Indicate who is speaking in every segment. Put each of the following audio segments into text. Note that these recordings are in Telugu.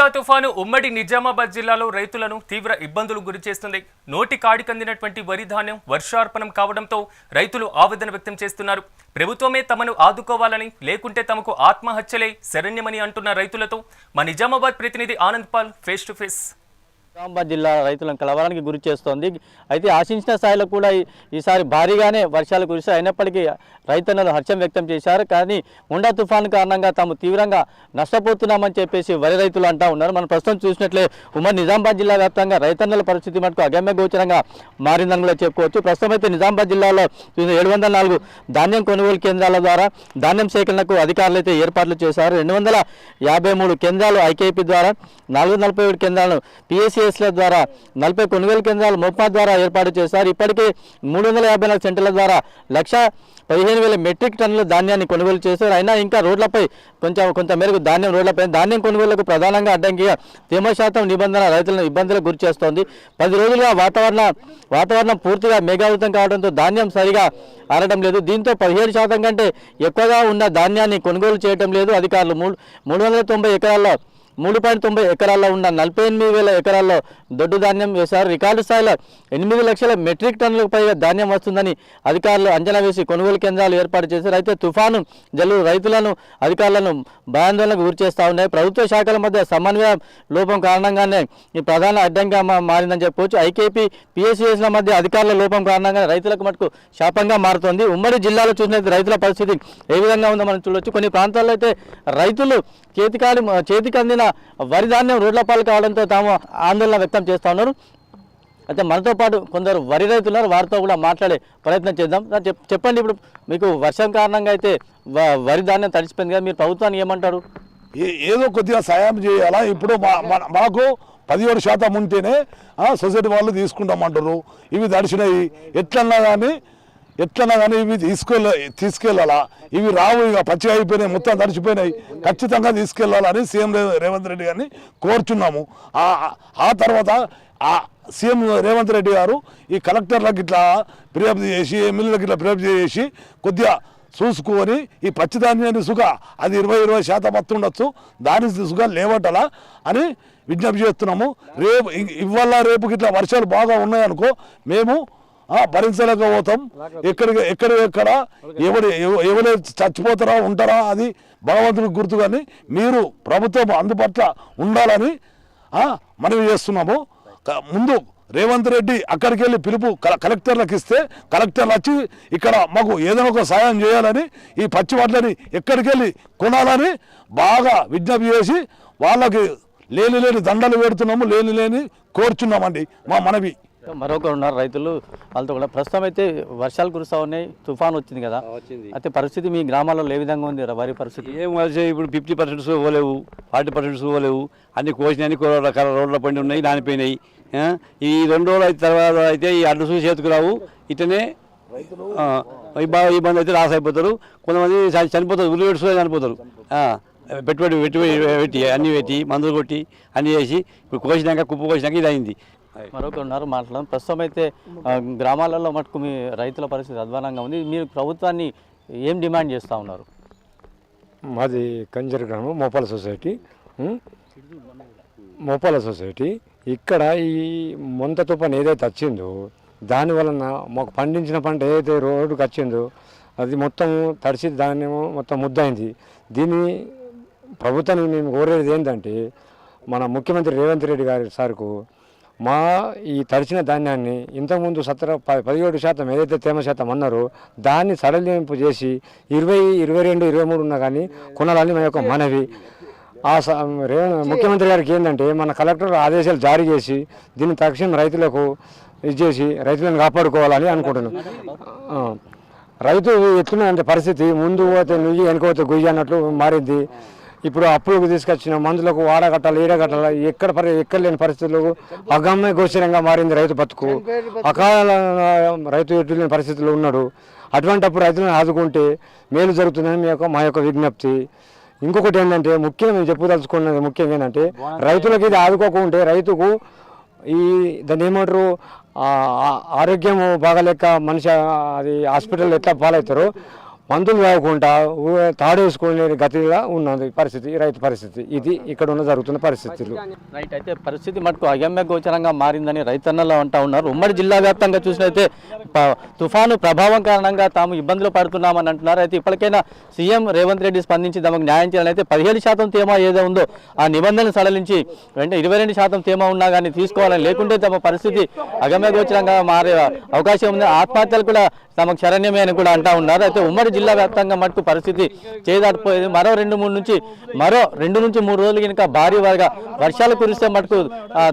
Speaker 1: మోంతా తుఫాను ఉమ్మడి నిజామాబాద్ జిల్లాలో రైతులను తీవ్ర ఇబ్బందులు గురిచేస్తుంది నోటి కాడికందినటువంటి వరి ధాన్యం వర్షార్పణం కావడంతో రైతులు ఆవేదన వ్యక్తం చేస్తున్నారు. ప్రభుత్వమే తమను ఆదుకోవాలని లేకుంటే తమకు ఆత్మహత్యలే శరణ్యమని అంటున్న రైతులతో మా నిజామాబాద్ ప్రతినిధి Anand Paul face to face.
Speaker 2: Nizamabad జిల్లా రైతులను కలవరానికి గురి చేస్తోంది. అయితే ఆశించిన స్థాయిలో కూడా ఈ- ఈసారి భారీగానే వర్షాలు కురిసి అయినప్పటికీ రైతన్నలు హర్షం వ్యక్తం చేశారు. కానీ ముండా తుఫాను కారణంగా తాము తీవ్రంగా నష్టపోతున్నామని చెప్పేసి వరి రైతులు అంటా ఉన్నారు. మనం ప్రస్తుతం చూసినట్లే ఉమ్మడి నిజామాబాద్ జిల్లా వ్యాప్తంగా రైతన్నల పరిస్థితి మటుకు అగమ్య గోచరంగా మారిందని కూడా చెప్పుకోవచ్చు. ప్రస్తుతం అయితే నిజామాబాద్ జిల్లాలో ఏడు వందల నాలుగు ధాన్యం కొనుగోలు కేంద్రాల ద్వారా ధాన్యం సేకరణకు అధికారులు అయితే ఏర్పాట్లు చేశారు. రెండు వందల యాభై మూడు కేంద్రాలు ఐకేపీ ద్వారా నాలుగు నలభై ఏడు కేంద్రాలను పిఎస్సిఎస్ల ద్వారా నలభై కొనుగోలు కేంద్రాలు మోపా ద్వారా ఏర్పాటు చేశారు. ఇప్పటికే మూడు వందల యాభై నాలుగు సెంటర్ల ద్వారా లక్ష పదిహేను వేల మెట్రిక్ టన్నుల ధాన్యాన్ని కొనుగోలు చేశారు. అయినా ఇంకా రోడ్లపై కొంచెం కొంత మేరకు ధాన్యం రోడ్లపై ధాన్యం కొనుగోలుకు ప్రధానంగా అడ్డంకిగా తేమ శాతం నిబంధన రైతులను ఇబ్బందులకు గురి చేస్తోంది. పది రోజులుగా వాతావరణ వాతావరణం పూర్తిగా మేఘావృతం కావడంతో ధాన్యం సరిగా ఆరడం లేదు. దీంతో పదిహేడు శాతం కంటే ఎక్కువగా ఉన్న ధాన్యాన్ని కొనుగోలు చేయడం లేదు. అధికారులు మూడు మూడు వందల తొంభై ఎకరాల్లో మూడు పాయింట్ తొంభై ఎకరాల్లో ఉన్న నలభై ఎనిమిది వేల ఎకరాల్లో దొడ్డు ధాన్యం వేశారు. రికార్డు స్థాయిలో ఎనిమిది లక్షల మెట్రిక్ టన్నులకు పైగా ధాన్యం వస్తుందని అధికారులు అంచనా వేసి కొనుగోలు కేంద్రాలు ఏర్పాటు చేశారు. అయితే తుఫాను జల్లు రైతులను అధికారులను భయాందోళనకు గురి చేస్తూ ఉన్నాయి. ప్రభుత్వ శాఖల మధ్య సమన్వయ లోపం కారణంగానే ఈ ప్రధాన అడ్డంగా మారిందని చెప్పవచ్చు ఐకేపీ పిఎస్సిఎస్ల మధ్య అధికారుల లోపం కారణంగా రైతులకు మటుకు శాపంగా మారుతోంది. ఉమ్మడి జిల్లాలో చూసినట్టు రైతుల పరిస్థితి ఏ విధంగా ఉందో మనం చూడొచ్చు. కొన్ని ప్రాంతాల్లో అయితే రైతులు చేతికాలి చేతికి అందిన వరి ధాన్యం రోడ్ల పాలు కావడంతో తాము ఆందోళన వ్యక్తం చేస్తూ ఉన్నారు. అయితే మనతో పాటు కొందరు వరి రైతులు ఉన్నారు వారితో కూడా మాట్లాడే ప్రయత్నం చేద్దాం. చెప్పండి ఇప్పుడు మీకు వర్షం కారణంగా అయితే వ- వరి ధాన్యం తడిచిపోయింది కదా మీరు ప్రభుత్వాన్ని ఏమంటారు?
Speaker 3: ఏదో కొద్దిగా సాయం చేయాలా? ఇప్పుడు మా- మాకు పదిహేడు శాతం ఉంటేనే సొసైటీ వాళ్ళు తీసుకుంటామంటారు. ఇవి దడిచినాయి ఎట్లన్నా కానీ ఎట్లన్నా కానీ ఇవి తీసుకెళ్ళ తీసుకెళ్ళాలా? ఇవి రావు ఇక పచ్చిగా అయిపోయినాయి మొత్తం తడిచిపోయినాయి. ఖచ్చితంగా తీసుకెళ్ళాలని సీఎం రేవంత్ రెడ్డి గారిని కోరుచున్నాము. ఆ- తర్వాత ఆ సీఎం రేవంత్ రెడ్డి గారు ఈ కలెక్టర్లకు ఇట్లా ఫిర్యాదు చేసి ఎమ్మెల్యేలకు ఇట్లా ఫిర్యాదు చేసి కొద్దిగా చూసుకొని ఈ పచ్చిధాన్యాన్ని సుఖ అది ఇరవై ఇరవై శాతం వస్తుండొచ్చు దాని సుఖ లేవటలా అని విజ్ఞప్తి చేస్తున్నాము. రేపు ఇవాళ రేపు ఇట్లా వర్షాలు బాగా ఉన్నాయనుకో మేము భరించలేకపోతాం ఎక్కడికి ఎక్కడ ఎక్కడ? ఎవరు ఎవ- ఎవరు చచ్చిపోతారా ఉంటారా అది భగవంతుడికి గుర్తు కానీ మీరు ప్రభుత్వం అందుబాటులో ఉండాలని మనవి చేస్తున్నాము. ముందు రేవంత్ రెడ్డి అక్కడికి వెళ్ళి పిలుపు కల- కలెక్టర్లకు ఇస్తే కలెక్టర్లు వచ్చి ఇక్కడ మాకు ఏదైనా ఒక సాయం చేయాలని ఈ పచ్చి వడ్లని ఎక్కడికి వెళ్ళి కొనాలని బాగా విజ్ఞప్తి చేసి వాళ్ళకి లేని లేని దండలు పెడుతున్నాము లేని లేని కోరుచున్నామండి మా మనవి.
Speaker 2: మరొకరు ఉన్నారు రైతులు. వాళ్ళతో కూడా ప్రస్తుతం అయితే వర్షాలు కురుస్తా ఉన్నాయి. తుఫాన్ వచ్చింది కదా. అయితే పరిస్థితి మీ గ్రామాల్లో ఏ విధంగా ఉంది వరి పరిస్థితి?
Speaker 4: ఏం వచ్చే ఇప్పుడు ఫిఫ్టీ పర్సెంట్ పోలేవు. ఫార్టీ పర్సెంట్ పోలేవు. అన్ని కోసినాయి రకాల రోడ్ల పండి ఉన్నాయి నానిపోయినాయి. ఈ రెండు రోజులు అయితే తర్వాత అయితే ఈ అడ్డు చూసి చేతుకు రావు. ఇట్లనే ఆ, ఈ బా- ఇబ్బంది అయితే లాస్ అయిపోతారు. కొంతమంది చనిపోతారు. ఉల్లి పెట్టుకుని చనిపోతారు. ఆ, పెట్టుబడి పెట్టుబడి పెట్టి అన్ని పెట్టి మందులు కొట్టి అన్ని చేసి ఇప్పుడు కోసినాక కుప్ప కోసినాక ఇది అయింది
Speaker 2: మరొకరు ఉన్నారు మాట్లాడడం ప్రస్తుతం అయితే గ్రామాలలో మటుకు మీ రైతుల పరిస్థితి అధ్వానంగా ఉంది. మీరు ప్రభుత్వాన్ని ఏం డిమాండ్ చేస్తూ ఉన్నారు?
Speaker 5: మాది కంజర్ గ్రామం మోపాల సొసైటీ? మోపాల సొసైటీ. ఇక్కడ ఈ మొంత తుఫాన్ ఏదైతే వచ్చిందో దాని వలన మాకు పండించిన పంట ఏదైతే రోడ్డుకి వచ్చిందో అది మొత్తం తడిసి ధాన్యం మొత్తం ముద్దయింది. దీన్ని ప్రభుత్వానికి మేము కోరేది ఏంటంటే మన ముఖ్యమంత్రి రేవంత్ రెడ్డి గారి సార్కు మా ఈ తడిచిన ధాన్యాన్ని ఇంతకుముందు సత్తర పదిహేడు శాతం ఏదైతే తేమ శాతం అన్నారో దాన్ని సడలింపు చేసి ఇరవై ఇరవై రెండు ఇరవై మూడు ఉన్నా కానీ కొనాలని మా యొక్క మనవి. ఆ ముఖ్యమంత్రి గారికి ఏంటంటే మన కలెక్టర్ ఆదేశాలు జారీ చేసి దీన్ని తక్షణం రైతులకు ఇది చేసి రైతులను కాపాడుకోవాలని అనుకుంటున్నాం. రైతు ఎట్లున్నదంటే పరిస్థితి ముందు పోతే నుయ్యి వెనుకపోతే గుయ్యి అన్నట్లు మారింది. ఇప్పుడు అప్పులకు తీసుకొచ్చిన మందులకు వాడగట్టాలి ఈడగట్టాలి ఎక్కడ పరి ఎక్కడ లేని పరిస్థితులకు అగమ్య గోచరంగా మారింది రైతు బతుకు. అకాల రైతు ఎటు లేని పరిస్థితుల్లో ఉన్నాడు. అటువంటప్పుడు రైతులను ఆదుకుంటే మేలు జరుగుతుందని మీ యొక్క మా యొక్క విజ్ఞప్తి. ఇంకొకటి ఏంటంటే ముఖ్యంగా మేము చెప్పదలుచుకున్నది ముఖ్యంగా ఏంటంటే రైతులకి ఇది ఆదుకోకుంటే రైతుకు ఈ దాన్ని ఏమంటారు? ఆరోగ్యం బాగాలేక మనిషి అది హాస్పిటల్ ఎట్లా పాలవుతారో మందులు తాగకుండా తాడేసుకునే గతిగా ఉన్నది పరిస్థితి రైతు పరిస్థితి. ఇది ఇక్కడ ఉన్న జరుగుతున్న పరిస్థితులు.
Speaker 2: రైట్ అయితే పరిస్థితి మటుకు అగమ్య గోచరంగా మారిందని రైతన్నలు అంటా ఉన్నారు. ఉమ్మడి జిల్లా వ్యాప్తంగా చూసినైతే తుఫాను ప్రభావం కారణంగా తాము ఇబ్బందులు పడుతున్నామని అంటున్నారు. అయితే ఇప్పటికైనా సీఎం రేవంత్ రెడ్డి స్పందించి తమకు న్యాయం చేయాలని అయితే పదిహేడు శాతం తేమ ఏదో ఉందో ఆ నిబంధనలు సడలించి వెంటనే ఇరవై రెండు శాతం తేమ ఉన్నా కానీ తీసుకోవాలని లేకుంటే తమ పరిస్థితి అగమ్య గోచరంగా మారే అవకాశం ఉంది. ఆత్మహత్యలు కూడా తమకు శరణ్యమే అని కూడా అంటా ఉన్నారు. అయితే ఉమ్మడి జిల్లా వ్యాప్తంగా మటుకు పరిస్థితి చేదాటిపోయేది మరో రెండు మూడు నుంచి మరో రెండు నుంచి మూడు రోజులు కనుక భారీ వారిగా వర్షాలు కురిస్తే మటుకు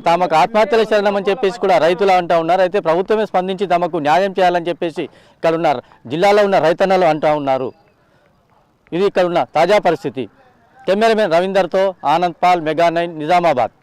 Speaker 2: తమకు ఆత్మహత్యల శరణమని చెప్పేసి కూడా రైతులు అంటా ఉన్నారు. అయితే ప్రభుత్వమే స్పందించి తమకు న్యాయం చేయాలని చెప్పేసి ఇక్కడ ఉన్నారు. జిల్లాలో ఉన్న రైతన్నలు అంటా ఉన్నారు. ఇది ఇక్కడ ఉన్న తాజా పరిస్థితి. కెమెరామెన్ రవీందర్తో Anand Paul mega nine Nizamabad.